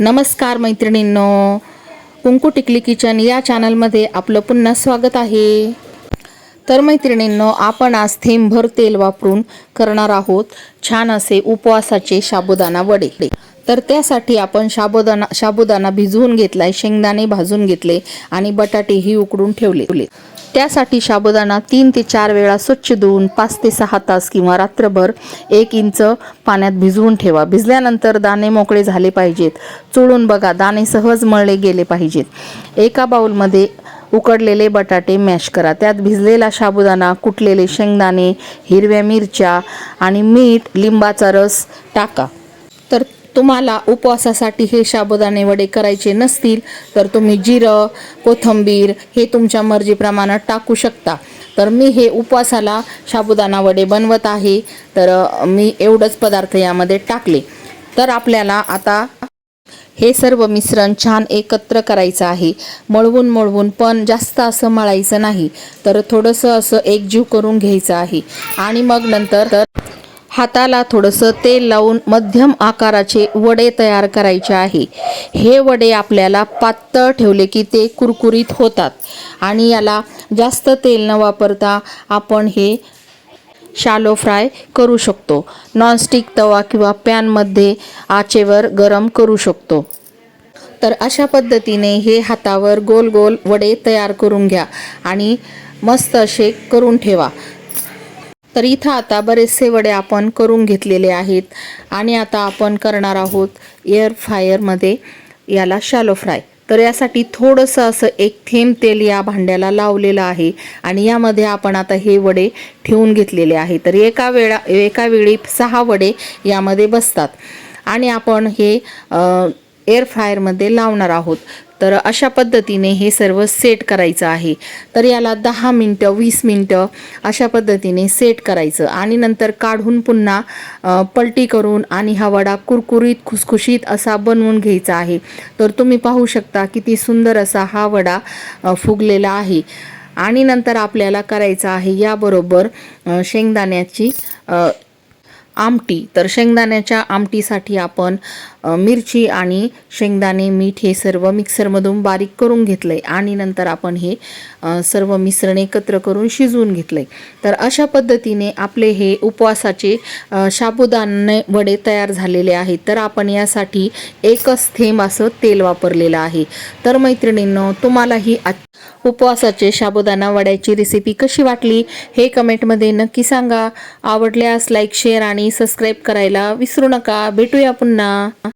नमस्कार मैत्रिणींनो. कुंकू टिकली किचन या चॅनलमध्ये आपलं पुन्हा स्वागत आहे. तर मैत्रिणींनो आपण आज थेंबभर तेल वापरून करणार आहोत छान असे उपवासाचे साबुदाणा वडे. तर त्यासाठी आपण साबुदाणा साबुदाणा भिजवून घेतलाय शेंगदाणे भाजून घेतले आणि बटाटेही उकडून ठेवले. त्यासाठी साबुदाणा तीन ते चार वेळा स्वच्छ धुवून पाच ते सहा तास किंवा रात्रभर एक इंच पाण्यात भिजवून ठेवा. भिजल्यानंतर दाणे मोकळे झाले पाहिजेत. चोळून बघा दाणे सहज मळले गेले पाहिजेत. एका बाउलमध्ये उकडलेले बटाटे मॅश करा. त्यात भिजलेला साबुदाणा कुटलेले शेंगदाणे हिरव्या मिरच्या आणि मीठ लिंबाचा रस टाका. तुम्हाला उपवासासाठी हे शाबुदाणे वडे करायचे नसतील तर तुम्ही जिरं कोथंबीर हे तुमच्या मर्जीप्रमाणे टाकू शकता. तर मी हे उपवासाला साबुदाणा वडे बनवत आहे तर मी एवढंच पदार्थ यामध्ये टाकले. तर आपल्याला आता हे सर्व मिश्रण छान एकत्र करायचं आहे. मळवून मळवून पण जास्त असं मळायचं नाही तर थोडंसं असं एकजीव करून घ्यायचं आहे. आणि मग नंतर तर हाताला थोडंसं तेल लावून मध्यम आकाराचे वडे तयार करायचे आहे. हे वडे आपल्याला पातळ ठेवले की ते कुरकुरीत होतात. आणि याला जास्त तेल न वापरता आपण हे शालो फ्राय करू शकतो. नॉनस्टिक तवा किंवा पॅनमध्ये आचेवर गरम करू शकतो. तर अशा पद्धतीने हे हातावर गोल गोल वडे तयार करून घ्या आणि मस्त असे करून ठेवा. तर इथं आता बरेचसे वडे आपण करून घेतलेले आहेत. आणि आता आपण करणार आहोत एअर फ्रायरमध्ये याला शॅलो फ्राय तर यासाठी थोडंसं असं एक थेंब तेल या भांड्याला लावलेलं आहे. आणि यामध्ये आपण आता हे वडे ठेवून घेतलेले आहे. तर एका वेळा एका वेळी सहा वडे यामध्ये बसतात. आणि आपण हे एअर फ्रायरमध्ये लावणार आहोत. तर अशा पद्धतीने हे सर्व सेट करायचं आहे. तर याला दहा मिनटं वीस मिनटं अशा पद्धतीने सेट करायचं. आणि नंतर काढून पुन्हा पलटी करून आणि हा वडा कुरकुरीत खुसखुशीत असा बनवून घ्यायचा आहे. तर तुम्ही पाहू शकता किती सुंदर असा हा वडा फुगलेला आहे. आणि नंतर आपल्याला करायचं आहे याबरोबर शेंगदाण्याची आमटी. तर शेंगदाण्याच्या आमटीसाठी आपण मिरची आणि शेंगदाणे मीठ हे सर्व मिक्सरमधून बारीक करून घेतलं आहे आणि नंतर आपण हे सर्व मिश्रण एकत्र करून शिजवून घेतलं आहे तर अशा पद्धतीने आपले हे उपवासाचे अ, वडे तयार झालेले आहेत. तर आपण यासाठी एकच थेंब असं तेल वापरलेलं आहे. तर मैत्रिणींनो तुम्हाला ही उपवासाचे साबुदाणा वड्याची रेसिपी कशी वाटली हे कमेंटमध्ये नक्की सांगा. आवडल्यास लाईक शेअर आणि सबस्क्राईब करायला विसरू नका. भेटूया पुन्हा.